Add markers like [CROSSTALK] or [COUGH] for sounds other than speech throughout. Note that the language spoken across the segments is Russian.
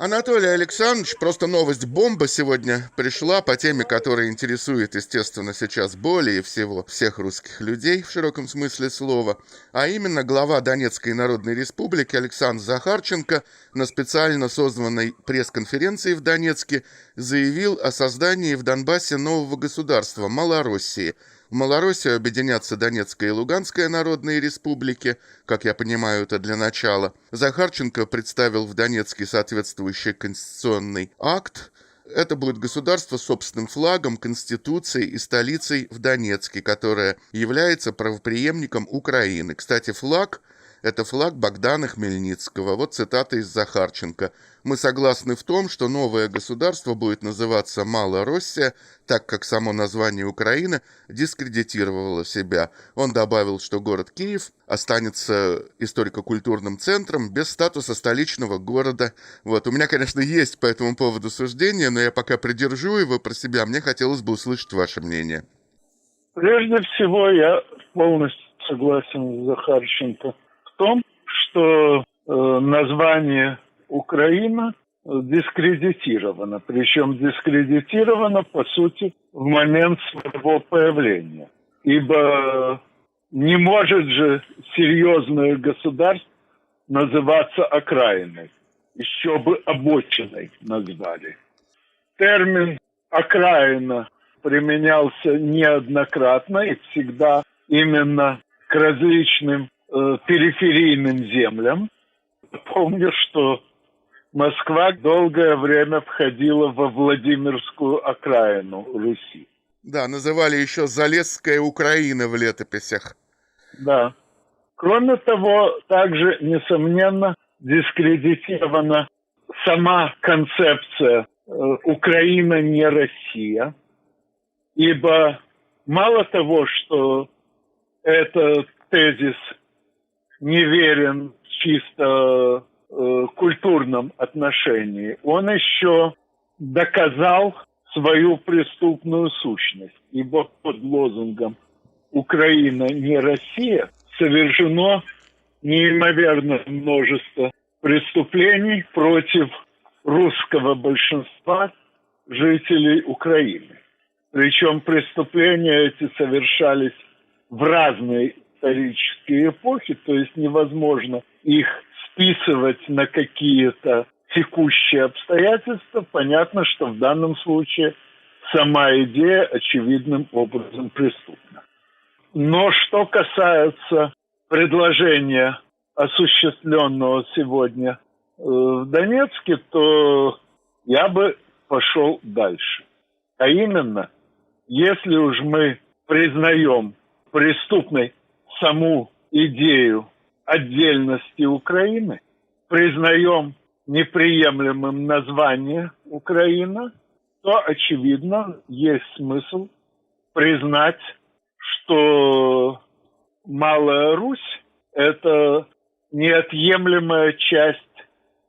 Анатолий Александрович, просто новость бомба сегодня пришла по теме, которая интересует, естественно, сейчас более всего всех русских людей в широком смысле слова, а именно глава Донецкой Народной Республики Александр Захарченко на специально созванной пресс-конференции в Донецке заявил о создании в Донбассе нового государства – Малороссии – в Малороссию объединятся Донецкая и Луганская народные республики, как я понимаю, это для начала. Захарченко представил в Донецке соответствующий конституционный акт, это будет государство с собственным флагом, конституцией и столицей в Донецке, которая является правоприемником Украины. Кстати, флаг это флаг Богдана Хмельницкого. Вот цитата из Захарченко. «Мы согласны в том, что новое государство будет называться Малороссия, так как само название Украины дискредитировало себя». Он добавил, что город Киев останется историко-культурным центром без статуса столичного города. Вот. У меня, конечно, есть по этому поводу суждение, но я пока придержу его про себя. Мне хотелось бы услышать ваше мнение. Прежде всего, я полностью согласен с Захарченко том, что э, название Украина дискредитировано. Причем дискредитировано, по сути, в момент своего появления. Ибо не может же серьезное государство называться окраиной. Еще бы обочиной назвали. Термин «окраина» применялся неоднократно и всегда именно к различным э, периферийным землям. Помню, что Москва долгое время входила во Владимирскую окраину Руси. Да, называли еще Залесская Украина в летописях. Да. Кроме того, также, несомненно, дискредитирована сама концепция э, «Украина не Россия», ибо мало того, что этот тезис неверен в чисто э, культурном отношении, он еще доказал свою преступную сущность. Ибо под лозунгом «Украина не Россия» совершено неимоверное множество преступлений против русского большинства жителей Украины. Причем преступления эти совершались в разные исторические эпохи, то есть невозможно их списывать на какие-то текущие обстоятельства. Понятно, что в данном случае сама идея очевидным образом преступна. Но что касается предложения, осуществленного сегодня э, в Донецке, то я бы пошел дальше. А именно, если уж мы признаем преступной саму идею отдельности Украины, признаем неприемлемым название Украина, то, очевидно, есть смысл признать, что Малая Русь – это неотъемлемая часть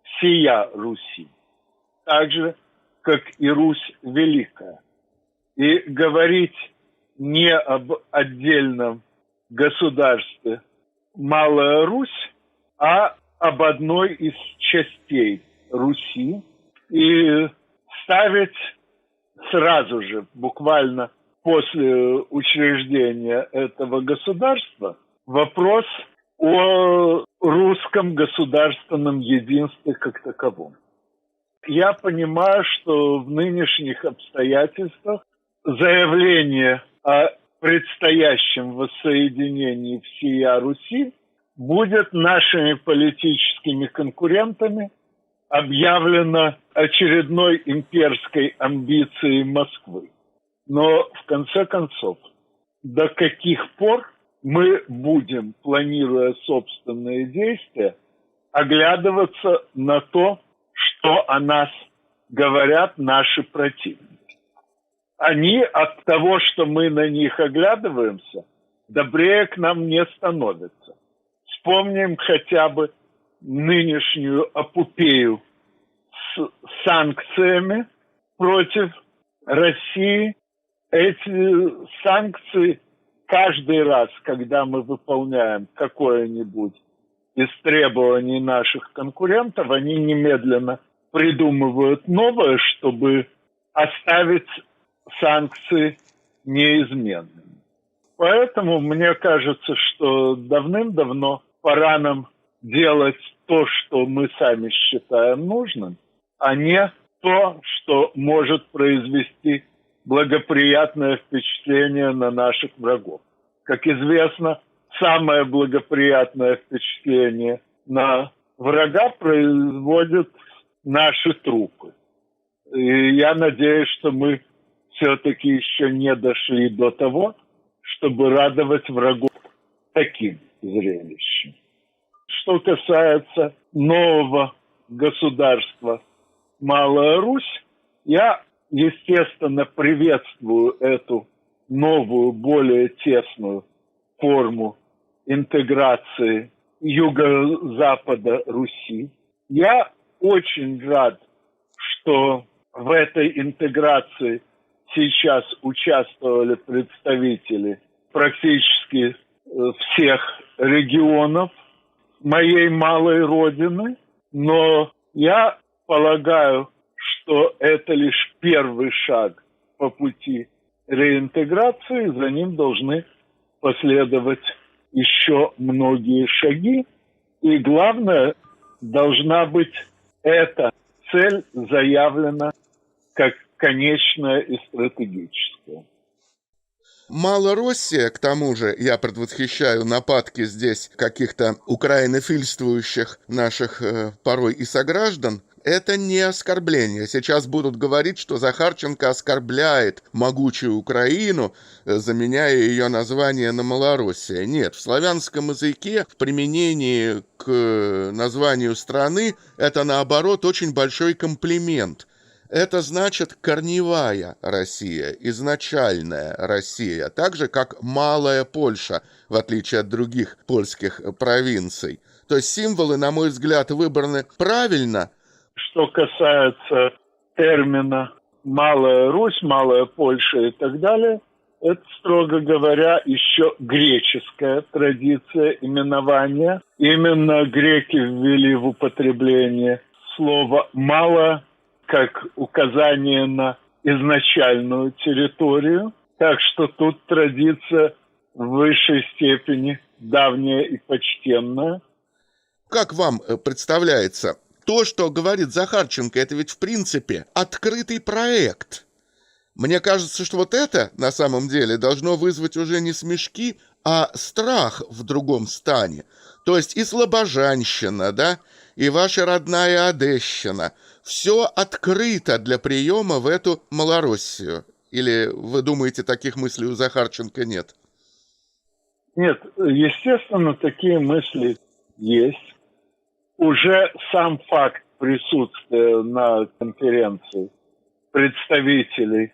всея Руси, так же, как и Русь Великая. И говорить не об отдельном государстве Малая Русь, а об одной из частей Руси и ставить сразу же, буквально после учреждения этого государства, вопрос о русском государственном единстве как таковом. Я понимаю, что в нынешних обстоятельствах заявление о предстоящем воссоединении всея Руси будет нашими политическими конкурентами объявлено очередной имперской амбицией Москвы. Но в конце концов, до каких пор мы будем, планируя собственные действия, оглядываться на то, что о нас говорят наши противники они от того, что мы на них оглядываемся, добрее к нам не становятся. Вспомним хотя бы нынешнюю апупею с санкциями против России. Эти санкции каждый раз, когда мы выполняем какое-нибудь из требований наших конкурентов, они немедленно придумывают новое, чтобы оставить санкции неизменными. Поэтому мне кажется, что давным-давно пора нам делать то, что мы сами считаем нужным, а не то, что может произвести благоприятное впечатление на наших врагов. Как известно, самое благоприятное впечатление на врага производят наши трупы. И я надеюсь, что мы все-таки еще не дошли до того, чтобы радовать врагов таким зрелищем. Что касается нового государства Малая Русь, я, естественно, приветствую эту новую, более тесную форму интеграции юго-запада Руси. Я очень рад, что в этой интеграции сейчас участвовали представители практически э, всех регионов моей малой родины, но я полагаю, что это лишь первый шаг по пути реинтеграции, за ним должны последовать еще многие шаги. И главное, должна быть эта цель заявлена как конечная и стратегическая. Малороссия, к тому же, я предвосхищаю нападки здесь каких-то украинофильствующих наших э, порой и сограждан, это не оскорбление. Сейчас будут говорить, что Захарченко оскорбляет могучую Украину, э, заменяя ее название на Малороссия. Нет, в славянском языке в применении к э, названию страны это, наоборот, очень большой комплимент. Это значит корневая Россия, изначальная Россия, так же как малая Польша, в отличие от других польских провинций. То есть символы, на мой взгляд, выбраны правильно, что касается термина «малая Русь», «малая Польша» и так далее, это, строго говоря, еще греческая традиция именования. Именно греки ввели в употребление слово «мало» как указание на изначальную территорию. Так что тут традиция в высшей степени давняя и почтенная. Как вам э, представляется, то, что говорит Захарченко, это ведь в принципе открытый проект. Мне кажется, что вот это на самом деле должно вызвать уже не смешки, а страх в другом стане. То есть и слабожанщина, да, и ваша родная Одещина. Все открыто для приема в эту Малороссию. Или вы думаете, таких мыслей у Захарченко нет? Нет, естественно, такие мысли есть уже сам факт присутствия на конференции представителей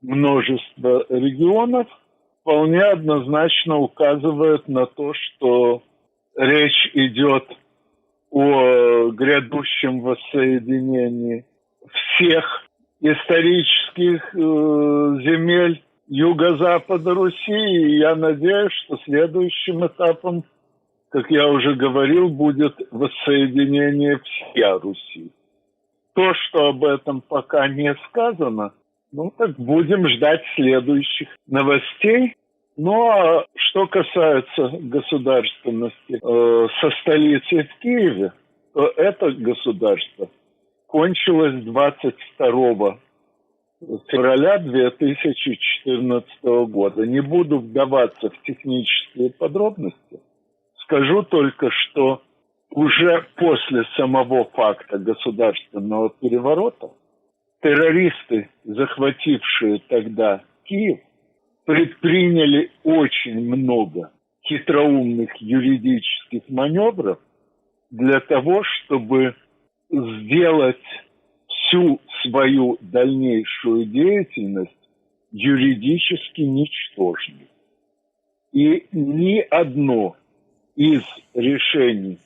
множества регионов вполне однозначно указывает на то, что речь идет о грядущем воссоединении всех исторических э, земель юго-запада Руси. И я надеюсь, что следующим этапом как я уже говорил, будет воссоединение всея Руси. То, что об этом пока не сказано, ну так будем ждать следующих новостей. Ну а что касается государственности э, со столицей в Киеве, то это государство кончилось 22 февраля 2014 года. Не буду вдаваться в технические подробности. Скажу только, что уже после самого факта государственного переворота террористы, захватившие тогда Киев, предприняли очень много хитроумных юридических маневров для того, чтобы сделать всю свою дальнейшую деятельность юридически ничтожной. И ни одно из решений,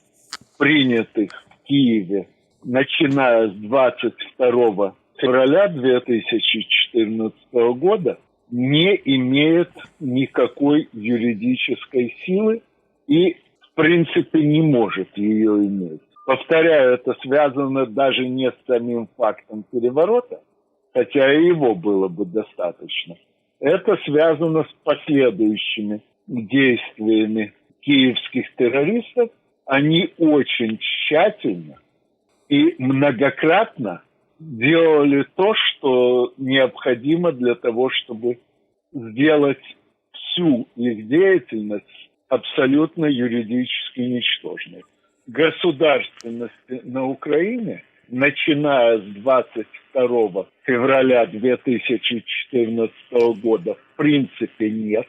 принятых в Киеве, начиная с 22 февраля 2014 года, не имеет никакой юридической силы и, в принципе, не может ее иметь. Повторяю, это связано даже не с самим фактом переворота, хотя и его было бы достаточно. Это связано с последующими действиями киевских террористов. Они очень тщательно и многократно делали то, что необходимо для того, чтобы сделать всю их деятельность абсолютно юридически ничтожной. Государственности на Украине, начиная с 22 февраля 2014 года, в принципе нет.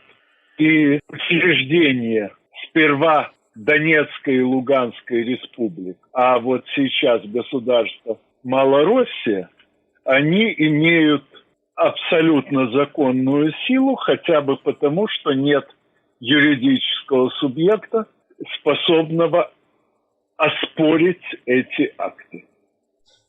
И учреждение сперва Донецкой и Луганской республик, а вот сейчас государство Малороссия, они имеют абсолютно законную силу, хотя бы потому, что нет юридического субъекта, способного оспорить эти акты.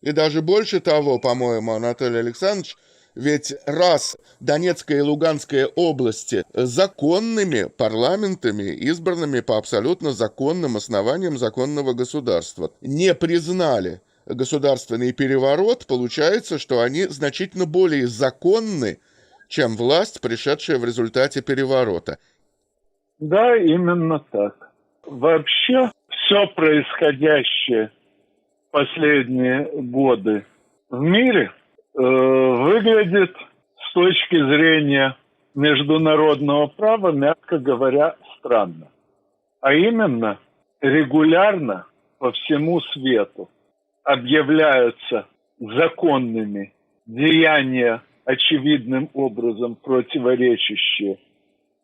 И даже больше того, по-моему, Анатолий Александрович, ведь раз Донецкая и Луганская области законными парламентами, избранными по абсолютно законным основаниям законного государства, не признали государственный переворот, получается, что они значительно более законны, чем власть, пришедшая в результате переворота. Да, именно так. Вообще, все происходящее последние годы в мире э, выглядит с точки зрения международного права, мягко говоря, странно. А именно, регулярно по всему свету объявляются законными деяния, очевидным образом противоречащие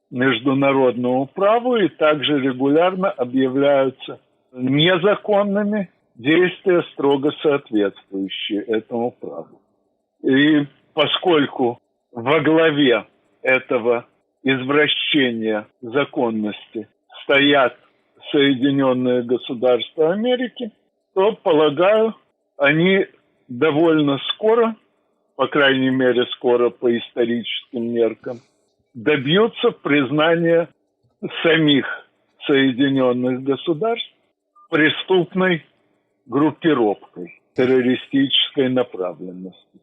международному праву, и также регулярно объявляются незаконными действия, строго соответствующие этому праву. И поскольку во главе этого извращения законности стоят Соединенные Государства Америки, то, полагаю, они довольно скоро, по крайней мере скоро по историческим меркам, добьются признания самих Соединенных Государств преступной группировкой террористической направленности.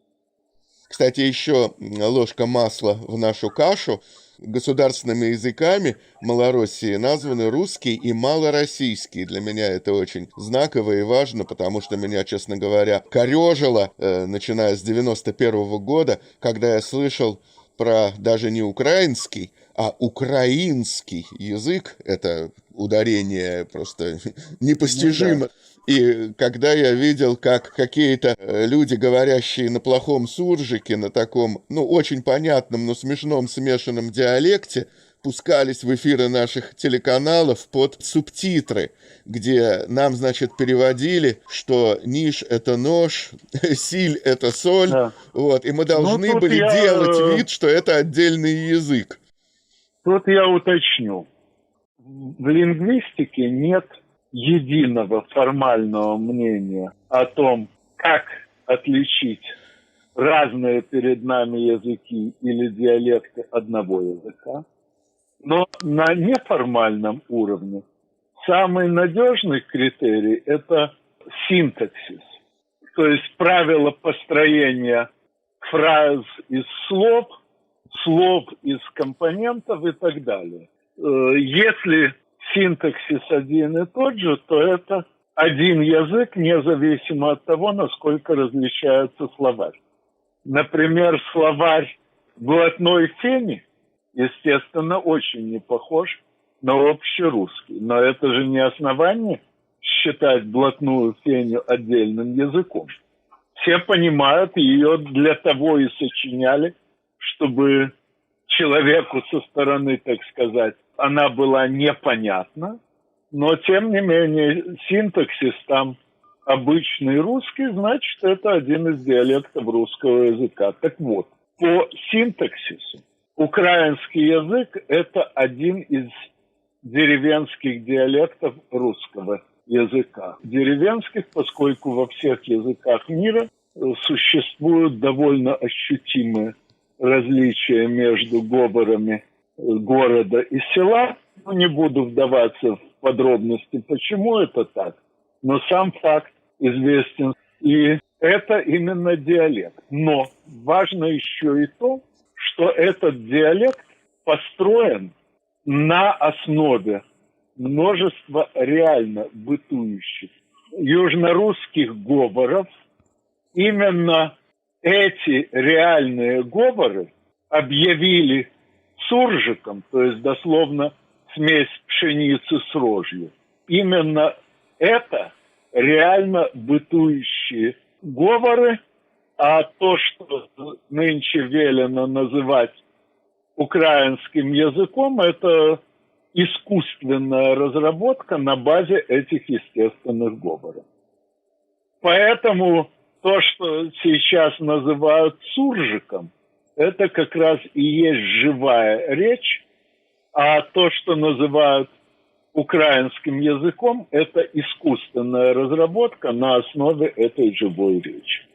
Кстати, еще ложка масла в нашу кашу. Государственными языками Малороссии названы русский и малороссийский. Для меня это очень знаково и важно, потому что меня, честно говоря, корежило, э, начиная с 91 -го года, когда я слышал про даже не украинский, а украинский язык. Это ударение просто [LAUGHS] непостижимо. Ну, да. И когда я видел, как какие-то э, люди, говорящие на плохом суржике, на таком, ну, очень понятном, но смешном смешанном диалекте, пускались в эфиры наших телеканалов под субтитры, где нам, значит, переводили, что ниш — это нож, [LAUGHS] силь — это соль, да. вот, и мы ну, должны ну, были я... делать э, вид, что это отдельный язык. Тут я уточню. В лингвистике нет единого формального мнения о том, как отличить разные перед нами языки или диалекты одного языка. Но на неформальном уровне самый надежный критерий – это синтаксис, то есть правила построения фраз из слов, слов из компонентов и так далее. Э, если синтаксис один и тот же, то это один язык, независимо от того, насколько различается словарь. Например, словарь блатной фени, естественно, очень не похож на общерусский. Но это же не основание считать блатную феню отдельным языком. Все понимают, ее для того и сочиняли, чтобы человеку со стороны, так сказать, она была непонятна, но тем не менее синтаксис там обычный русский, значит, это один из диалектов русского языка. Так вот, по синтаксису украинский язык – это один из деревенских диалектов русского языка. Деревенских, поскольку во всех языках мира существуют довольно ощутимые различия между говорами города и села. Ну, не буду вдаваться в подробности, почему это так. но сам факт известен. И это именно диалект. Но важно еще и то, что этот диалект построен на основе множества реально бытующих южнорусских говоров. Именно эти реальные говоры объявили суржиком, то есть дословно смесь пшеницы с рожью. Именно это реально бытующие говоры, а то, что нынче велено называть украинским языком, это искусственная разработка на базе этих естественных говоров. Поэтому то, что сейчас называют суржиком, это как раз и есть живая речь, а то, что называют украинским языком, это искусственная разработка на основе этой живой речи.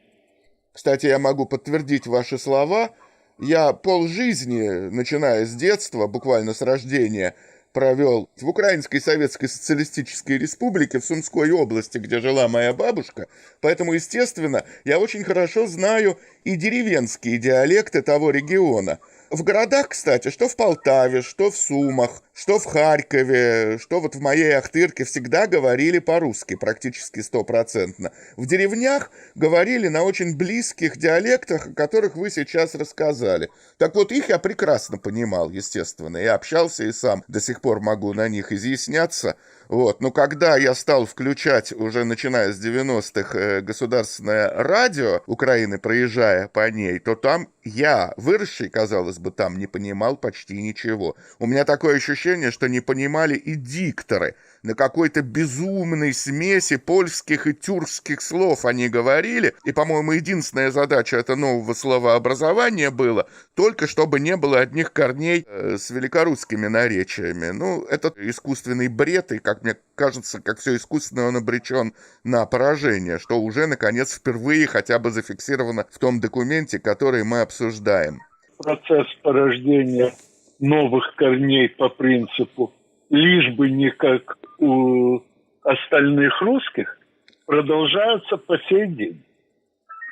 Кстати, я могу подтвердить ваши слова. Я полжизни, начиная с детства, буквально с рождения, провел в Украинской Советской Социалистической Республике, в Сумской области, где жила моя бабушка. Поэтому, естественно, я очень хорошо знаю и деревенские диалекты того региона – в городах, кстати, что в Полтаве, что в Сумах, что в Харькове, что вот в моей Ахтырке всегда говорили по-русски, практически стопроцентно. В деревнях говорили на очень близких диалектах, о которых вы сейчас рассказали. Так вот, их я прекрасно понимал, естественно, и общался и сам до сих пор могу на них изъясняться. Вот. Но когда я стал включать, уже начиная с 90-х, э, государственное радио Украины, проезжая по ней, то там я, выросший, казалось бы, там не понимал почти ничего. У меня такое ощущение, что не понимали и дикторы – на какой-то безумной смеси польских и тюркских слов они говорили, и, по-моему, единственная задача этого нового словообразования было только чтобы не было одних корней э, с великорусскими наречиями. Ну, это искусственный бред, и, как мне кажется, как все искусственно он обречен на поражение, что уже, наконец, впервые хотя бы зафиксировано в том документе, который мы обсуждаем. Процесс порождения новых корней по принципу лишь бы не как у остальных русских, продолжаются по сей день.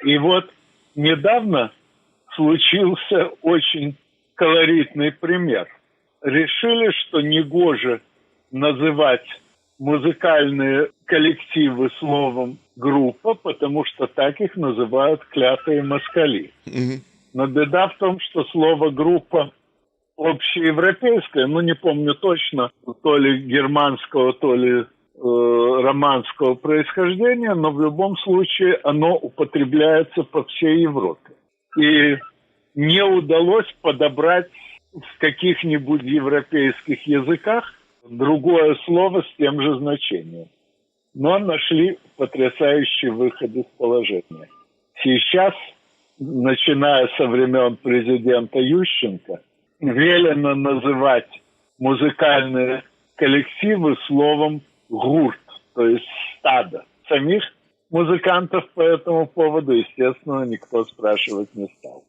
И вот недавно случился очень колоритный пример. Решили, что негоже называть музыкальные коллективы словом группа, потому что так их называют клятые москали. Но беда в том, что слово группа общеевропейское, ну не помню точно, то ли германского, то ли э, романского происхождения, но в любом случае оно употребляется по всей Европе. И не удалось подобрать в каких-нибудь европейских языках другое слово с тем же значением. Но нашли потрясающий выход из положения. Сейчас, начиная со времен президента Ющенко, велено называть музыкальные коллективы словом «гурт», то есть «стадо». Самих музыкантов по этому поводу, естественно, никто спрашивать не стал.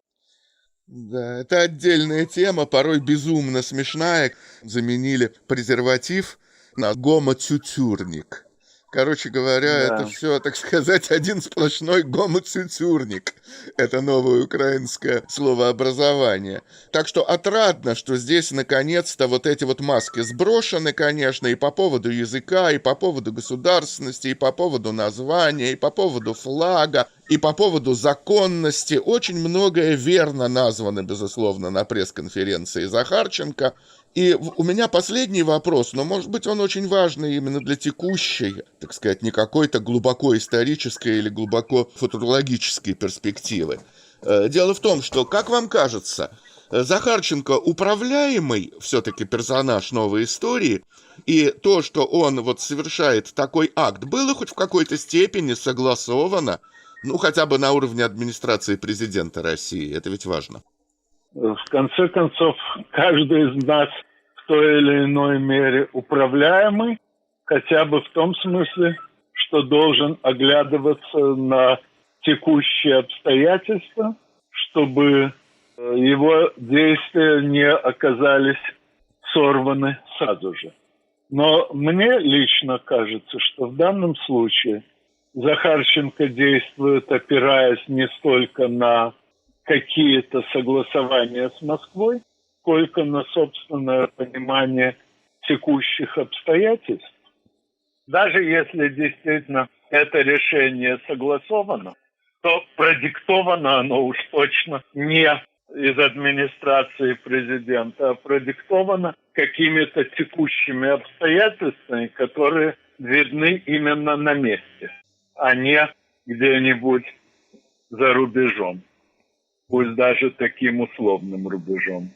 Да, это отдельная тема, порой безумно смешная. Заменили презерватив на гомоцютюрник. Короче говоря, да. это все, так сказать, [LAUGHS] один сплошной гомоцицюрник. Это новое украинское словообразование. Так что отрадно, что здесь наконец-то вот эти вот маски сброшены, конечно, и по поводу языка, и по поводу государственности, и по поводу названия, и по поводу флага, и по поводу законности. Очень многое верно названо, безусловно, на пресс-конференции Захарченко. И у меня последний вопрос, но, может быть, он очень важный именно для текущей, так сказать, не какой-то глубоко исторической или глубоко футурологической перспективы. Э, дело в том, что, как вам кажется, Захарченко управляемый все-таки персонаж новой истории, и то, что он вот совершает такой акт, было хоть в какой-то степени согласовано, ну, хотя бы на уровне администрации президента России, это ведь важно в конце концов, каждый из нас в той или иной мере управляемый, хотя бы в том смысле, что должен оглядываться на текущие обстоятельства, чтобы э, его действия не оказались сорваны сразу же. Но мне лично кажется, что в данном случае Захарченко действует, опираясь не столько на какие-то согласования с Москвой, сколько на собственное понимание текущих обстоятельств. Даже если действительно это решение согласовано, то продиктовано оно уж точно не из администрации президента, а продиктовано какими-то текущими обстоятельствами, которые видны именно на месте, а не где-нибудь за рубежом, пусть даже таким условным рубежом.